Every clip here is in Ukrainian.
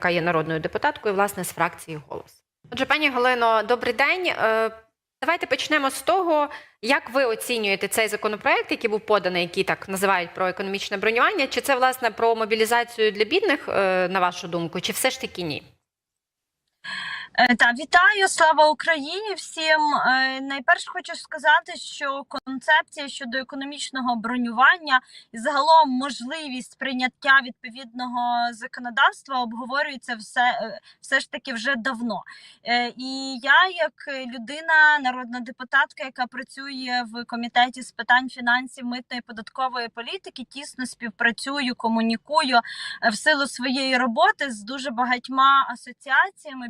яка є народною депутаткою, власне, з фракції голос. Отже, пані Галино, добрий день. Е, Давайте почнемо з того, як ви оцінюєте цей законопроект, який був поданий, який так називають про економічне бронювання. Чи це власне про мобілізацію для бідних, е, на вашу думку, чи все ж таки ні? Е, Та вітаю, слава Україні всім. Е, Найперше хочу сказати, що концепція щодо економічного бронювання і загалом можливість прийняття відповідного законодавства обговорюється все, е, все ж таки вже давно. І я, як людина, народна депутатка, яка працює в комітеті з питань фінансів, митної податкової політики, тісно співпрацюю, комунікую в силу своєї роботи з дуже багатьма асоціаціями,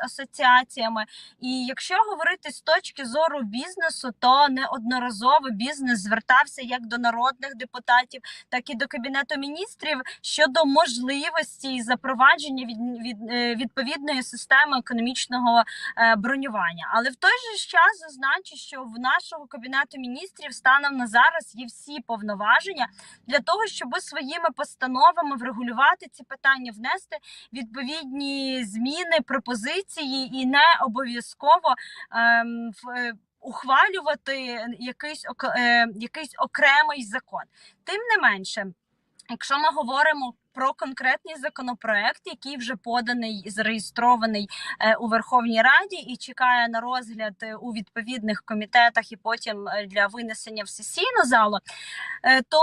бізнес-асоціаціями. І якщо говорити з точки зору бізнесу, то неодноразово бізнес звертався як до народних депутатів, так і до кабінету міністрів щодо можливості запровадження від, від е, відповідної системи економічного е, бронювання. Але в той же час зазначу, що в нашого кабінету міністрів станом на зараз є всі повноваження для того, щоб своїми постановами врегулювати ці питання, внести відповідні зміни, пропозиції, і не обов'язково ем, в- е, ухвалювати якийсь е, якийсь окремий закон. Тим не менше, якщо ми говоримо про конкретний законопроект, який вже поданий зареєстрований е, у Верховній Раді і чекає на розгляд е, у відповідних комітетах і потім для винесення в сесійну залу, то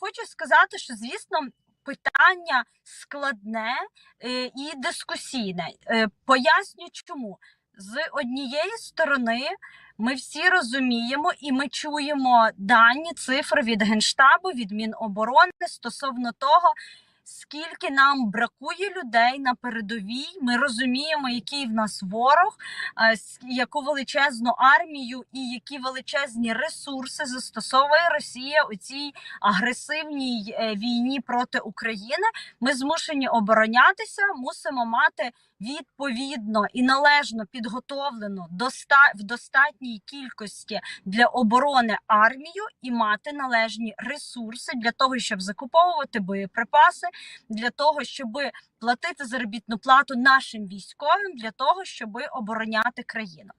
хочу сказати, що звісно. Питання складне е, і дискусійне. Е, Поясню, чому з однієї сторони ми всі розуміємо і ми чуємо дані цифри від генштабу, від Міноборони стосовно того. Скільки нам бракує людей на передовій, ми розуміємо, який в нас ворог, е, яку величезну армію і які величезні ресурси застосовує Росія у цій агресивній е, війні проти України. Ми змушені оборонятися, мусимо мати відповідно і належно підготовлену доста- в достатній кількості для оборони армію і мати належні ресурси для того, щоб закуповувати боєприпаси, для того, щоб платити заробітну плату нашим військовим, для того, щоб обороняти країну.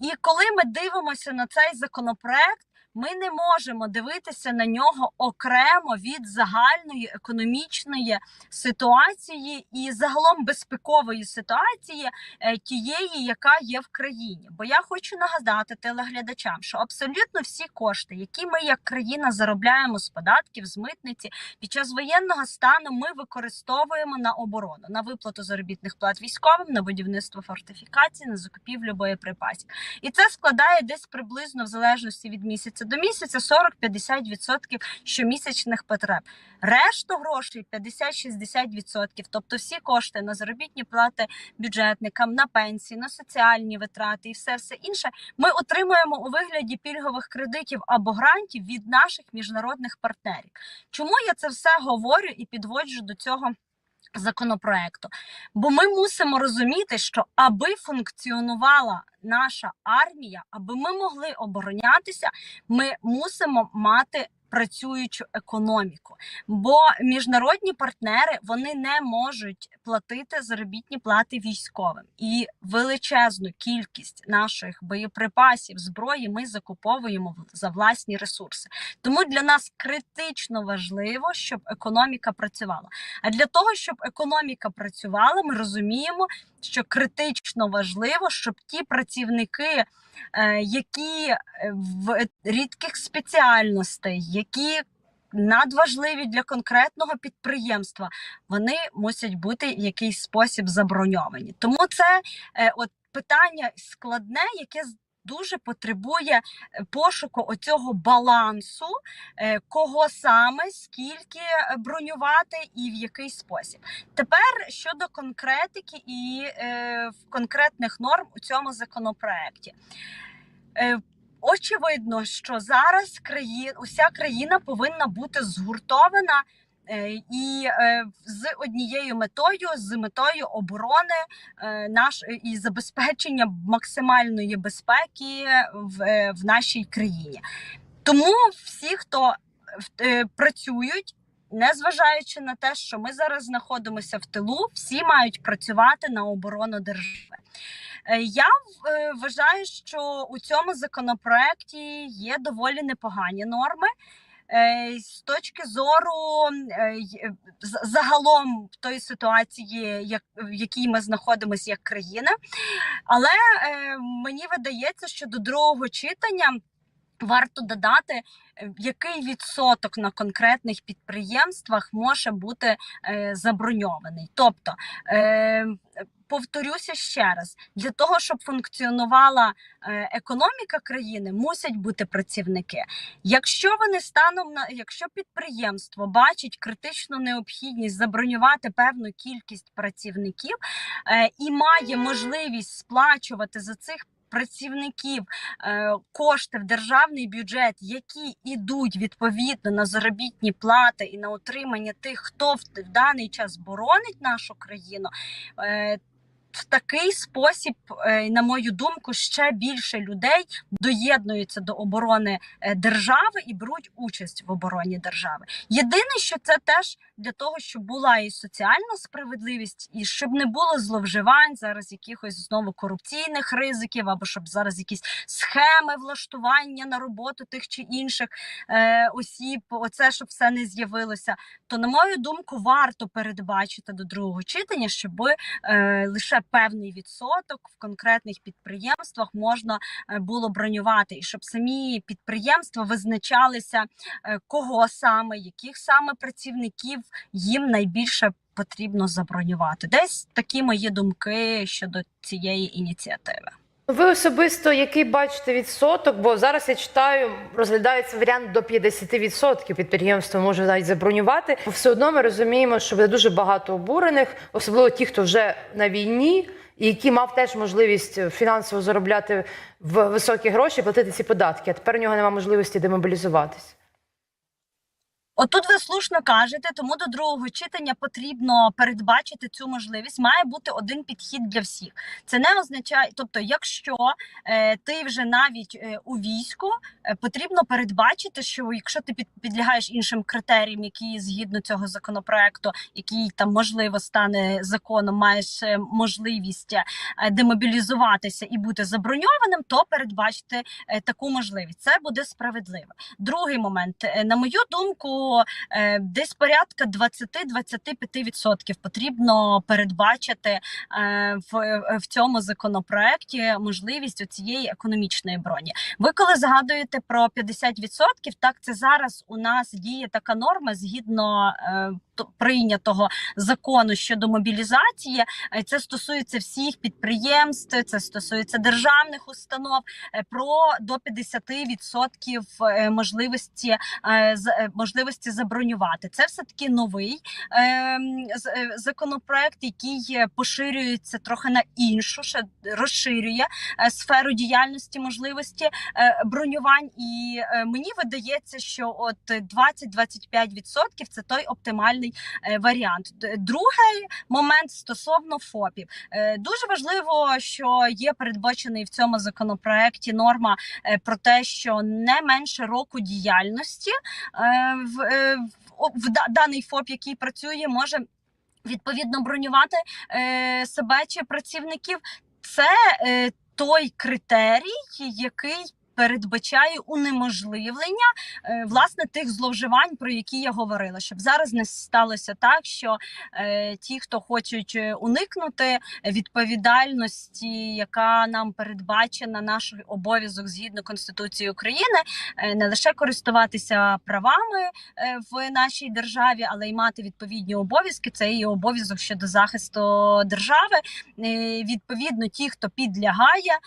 І коли ми дивимося на цей законопроект. Ми не можемо дивитися на нього окремо від загальної економічної ситуації і загалом безпекової ситуації е, тієї, яка є в країні. Бо я хочу нагадати телеглядачам, що абсолютно всі кошти, які ми як країна заробляємо з податків, з митниці під час воєнного стану, ми використовуємо на оборону, на виплату заробітних плат військовим, на будівництво фортифікацій, на закупівлю боєприпасів. І це складає десь приблизно в залежності від місяця до місяця 40-50% щомісячних потреб. Решту грошей 50-60%, тобто всі кошти на заробітні плати бюджетникам, на пенсії, на соціальні витрати і все все інше. Ми отримуємо у вигляді пільгових кредитів або грантів від наших міжнародних партнерів. Чому я це все говорю і підводжу до цього? Законопроекту, бо ми мусимо розуміти, що аби функціонувала наша армія, аби ми могли оборонятися, ми мусимо мати працюючу економіку. Бо міжнародні партнери вони не можуть платити заробітні плати військовим, і величезну кількість наших боєприпасів зброї ми закуповуємо за власні ресурси. Тому для нас критично важливо, щоб економіка працювала. А для того, щоб економіка працювала, ми розуміємо, що критично важливо, щоб ті працівники, е, які е, в рідких спеціальностей, які надважливі для конкретного підприємства, вони мусять бути в якийсь спосіб заброньовані. Тому це е, от питання складне, яке дуже потребує е, пошуку оцього балансу, е, кого саме, скільки е, бронювати і в який спосіб. Тепер щодо конкретики і конкретних норм у цьому законопроекті. Очевидно, що зараз країна, уся країна повинна бути згуртована. Е, І е, з однією метою, з метою оборони е, наш і забезпечення максимальної безпеки в, в нашій країні. Тому всі, хто працюють незважаючи на те, що ми зараз знаходимося в тилу, всі мають працювати на оборону держави. Я вважаю, що у цьому законопроекті є доволі непогані норми. Е, З точки зору е, з- загалом тої ситуації, в якій ми знаходимося як країна. Але е, мені видається, що до другого читання варто додати, е, який відсоток на конкретних підприємствах може бути е, заброньований. Тобто, е, повторюся ще раз: для того, щоб функціонувала е, економіка країни, мусять бути працівники. Якщо вони станом на якщо підприємство бачить критичну необхідність забронювати певну кількість працівників е, і має можливість сплачувати за цих працівників е, кошти в державний бюджет, які йдуть відповідно на заробітні плати і на утримання тих, хто в даний час боронить нашу країну. В такий спосіб, е, на мою думку, ще більше людей доєднуються до оборони е, держави і беруть участь в обороні держави. Єдине, що це теж для того, щоб була і соціальна справедливість, і щоб не було зловживань зараз, якихось знову корупційних ризиків, або щоб зараз якісь схеми влаштування на роботу тих чи інших е, осіб, оце щоб все не з'явилося. То, на мою думку, варто передбачити до другого читання, щоб е, лише певний відсоток в конкретних підприємствах можна е, було бронювати, і щоб самі підприємства визначалися, е, кого саме, яких саме працівників їм найбільше потрібно забронювати. Десь такі мої думки щодо цієї ініціативи. Ви особисто який бачите відсоток? Бо зараз я читаю, розглядається варіант до 50% підприємство може навіть забронювати. Все одно ми розуміємо, що буде дуже багато обурених, особливо ті, хто вже на війні, і які мав теж можливість фінансово заробляти в високі гроші, платити ці податки. А тепер у нього немає можливості демобілізуватись. Отут ви слушно кажете, тому до другого читання потрібно передбачити цю можливість. Має бути один підхід для всіх. Це не означає, тобто, якщо е, ти вже навіть е, у війську, е, потрібно передбачити, що якщо ти під, підлягаєш іншим критеріям, які згідно цього законопроекту, який там можливо стане законом, маєш е, можливість е, демобілізуватися і бути заброньованим, то передбачити е, таку можливість. Це буде справедливо. Другий момент, е, на мою думку, е, десь порядка 20-25% потрібно передбачити е, в, в цьому законопроекті можливість цієї економічної броні. Ви коли згадуєте про 50%, так це зараз у нас діє така норма згідно е, то- прийнятого закону щодо мобілізації. Е, Це стосується всіх підприємств, це стосується державних установ. е, Про до 50% е, можливості можливості забронювати. Це все таки новий е, з- е, законопроект, який поширюється трохи на іншу, ще розширює сферу діяльності можливості бронювань. І мені видається, що от 20-25% це той оптимальний е, варіант. Другий момент стосовно ФОПів. Е, Дуже важливо, що є передбачений в цьому законопроекті норма е, про те, що не менше року діяльності в, в, даний ФОП, який працює, може відповідно бронювати себе чи працівників. Це той критерій, який передбачає унеможливлення е, власне тих зловживань, про які я говорила, щоб зараз не сталося так, що е, ті, хто хочуть е, уникнути відповідальності, яка нам передбачена, наш обов'язок згідно конституції України, не лише користуватися правами в нашій державі, але й мати відповідні обов'язки. Це і обов'язок щодо захисту держави. Відповідно, ті, хто підлягає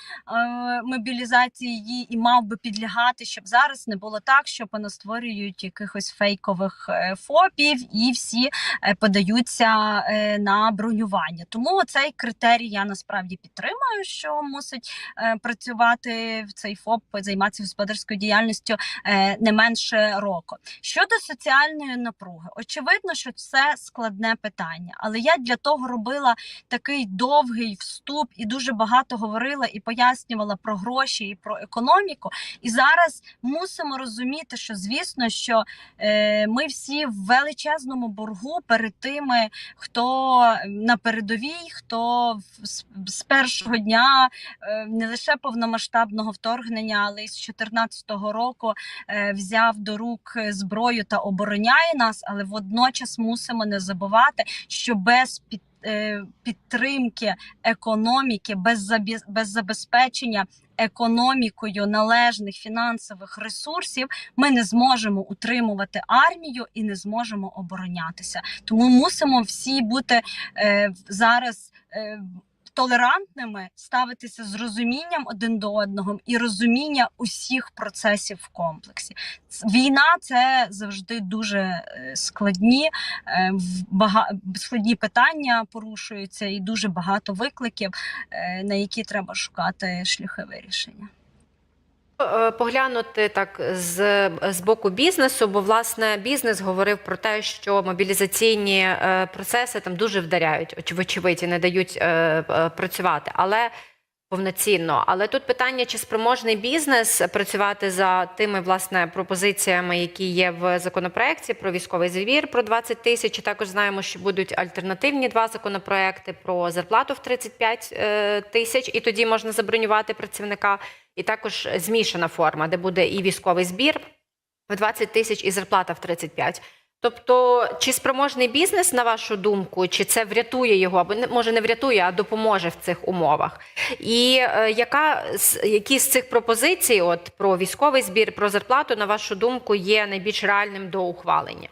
мобілізації і мав би підлягати, щоб зараз не було так, що понастворюють якихось фейкових е, фопів і всі е, подаються е, на бронювання. Тому цей критерій я насправді підтримую, що мусить працювати в цей ФОП, займатися господарською діяльністю не менше року. Щодо соціальної напруги, очевидно, що це складне питання, але я для того робила такий довгий вступ і дуже багато говорила і пояснювала про гроші і про економіку. Економіку. І зараз мусимо розуміти, що звісно, що е, ми всі в величезному боргу перед тими, хто на передовій, хто з, першого дня е, не лише повномасштабного вторгнення, але й з 2014 року е, взяв до рук зброю та обороняє нас, але водночас мусимо не забувати, що без під е, підтримки економіки, без забезпечення економікою належних фінансових ресурсів, ми не зможемо утримувати армію і не зможемо оборонятися. Тому мусимо всі бути е, зараз. Е, Толерантними ставитися з розумінням один до одного і розуміння усіх процесів в комплексі. Війна це завжди дуже е, складні, е, складні питання порушуються, і дуже багато викликів, е, на які треба шукати шляхи вирішення. Е, Поглянути так з, з боку бізнесу, бо власне бізнес говорив про те, що мобілізаційні е, процеси там дуже вдаряють, оч- вочевидь, і не дають е, працювати, але повноцінно. Але тут питання, чи спроможний бізнес працювати за тими власне пропозиціями, які є в законопроекті про військовий звір про 20 тисяч. Також знаємо, що будуть альтернативні два законопроекти про зарплату в 35 е, тисяч, і тоді можна забронювати працівника. І також змішана форма, де буде і військовий збір в 20 тисяч, і зарплата в 35. Тобто, чи спроможний бізнес, на вашу думку, чи це врятує його, або не- може не врятує, а допоможе в цих умовах? І е, яка які з цих пропозицій, от про військовий збір, про зарплату, на вашу думку, є найбільш реальним до ухвалення?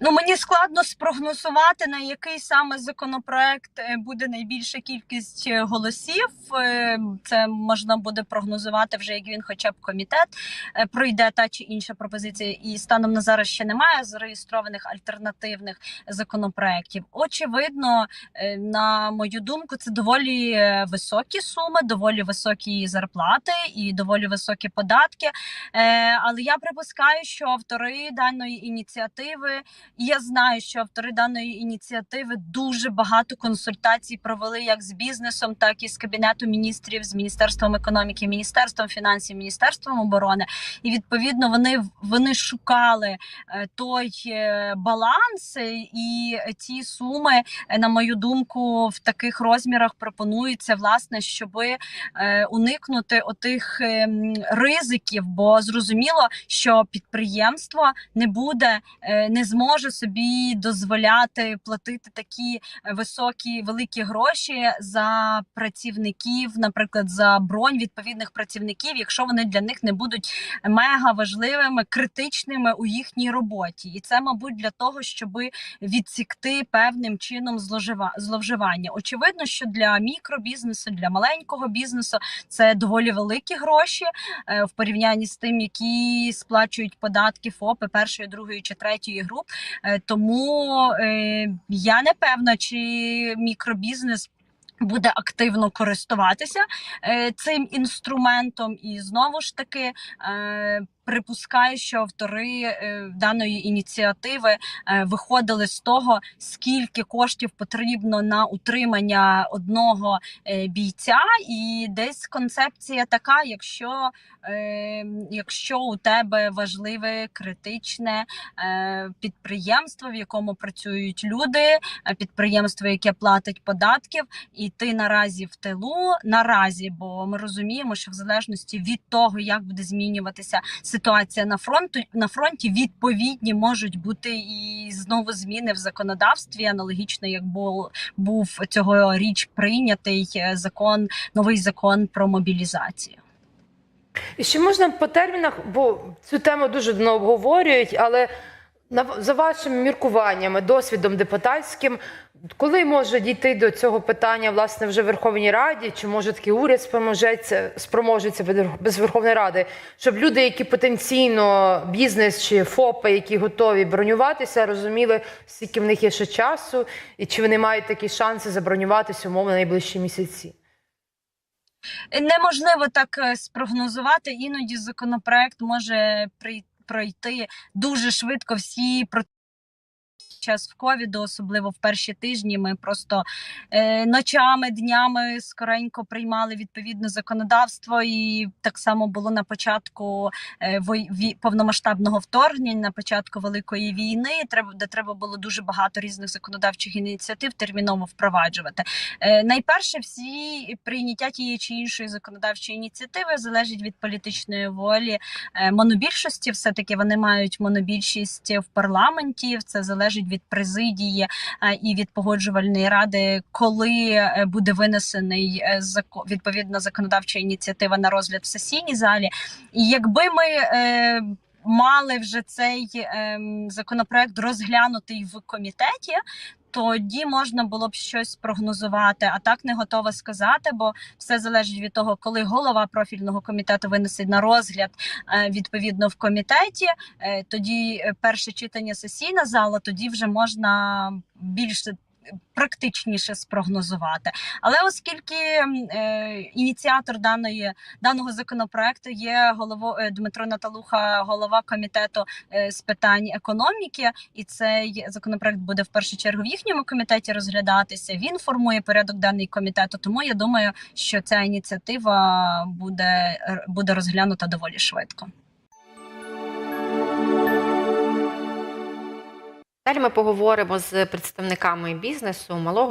Ну мені складно спрогнозувати на який саме законопроект е, буде найбільша кількість е, голосів. Е, Це можна буде прогнозувати вже як він, хоча б комітет пройде та чи інша пропозиція. І станом на зараз ще немає зареєстрованих альтернативних законопроєктів. Очевидно, на мою думку, це доволі високі суми, доволі високі зарплати і доволі високі податки. Але я припускаю, що автори даної ініціативи. І я знаю, що автори даної ініціативи дуже багато консультацій провели як з бізнесом, так і з кабінетом міністрів, з міністерством економіки, міністерством фінансів, міністерством оборони. І відповідно вони вони шукали е, той е, баланс, е, і ці суми, на мою думку, в таких розмірах пропонуються власне, щоби е, уникнути отих ризиків, бо зрозуміло, що підприємство не буде, не зможе собі дозволяти платити такі е, високі великі гроші за працівників, наприклад, за бронь відповідних працівників, якщо вони для них не будуть мега важливими, критичними у їхній роботі, і це, мабуть, для того, щоб відсікти певним чином зловживання. Очевидно, що для мікробізнесу, для маленького бізнесу це доволі великі гроші е, в порівнянні з тим, які сплачують податки ФОПи першої, другої чи третьої груп. Е, Тому е, я не певна, чи мікробізнес. Буде активно користуватися е, цим інструментом, і знову ж таки е, припускаю, що автори е, даної ініціативи е, виходили з того, скільки коштів потрібно на утримання одного е, бійця, і десь концепція така: якщо, якщо у тебе важливе критичне підприємство, в якому працюють люди, підприємство, яке платить податків, і ти наразі в тилу, наразі, бо ми розуміємо, що в залежності від того, як буде змінюватися ситуація на фронту на фронті, відповідні можуть бути і знову зміни в законодавстві, аналогічно як був був цьогоріч прийнятий е, закон, новий закон про мобілізацію. І ще можна по термінах, бо цю тему дуже давно обговорюють, але за вашими міркуваннями, досвідом депутатським, коли може дійти до цього питання власне вже Верховній Раді, чи може такий уряд спроможеться, спроможеться без- Верховної Ради, щоб люди, які потенційно бізнес чи ФОПи, які готові бронюватися, розуміли, скільки в них є ще часу, і чи вони мають такі шанси забронюватися умовно найближчі місяці? Неможливо так е, спрогнозувати. Іноді законопроект може прий- пройти дуже швидко всі час ковіду, особливо в перші тижні, ми просто е, ночами, днями скоренько приймали відповідне законодавство, і так само було на початку е, вой- повномасштабного вторгнення, на початку великої війни, треба де треба було дуже багато різних законодавчих ініціатив терміново впроваджувати. Е, найперше, всі прийняття тієї чи іншої законодавчої ініціативи залежить від політичної волі е, монобільшості. Все таки вони мають монобільшість в парламенті. Це залежить від президії е, і від погоджувальної ради, коли е, буде винесений е, відповідна законодавча ініціатива на розгляд в сесійній залі. І якби ми мали вже цей ем, законопроект розглянутий в комітеті. Тоді можна було б щось прогнозувати, а так не готова сказати, бо все залежить від того, коли голова профільного комітету винесе на розгляд е, відповідно в комітеті. е, Тоді е, перше читання сесійна зала, тоді вже можна більше. Практичніше спрогнозувати, але оскільки е, ініціатор даної даного законопроекту є голово е, Дмитро Наталуха, голова комітету е, з питань економіки, і цей законопроект буде в першу чергу в їхньому комітеті розглядатися. Він формує порядок денний комітету. Тому я думаю, що ця ініціатива буде, буде розглянута доволі швидко. Далі ми поговоримо з представниками бізнесу, малого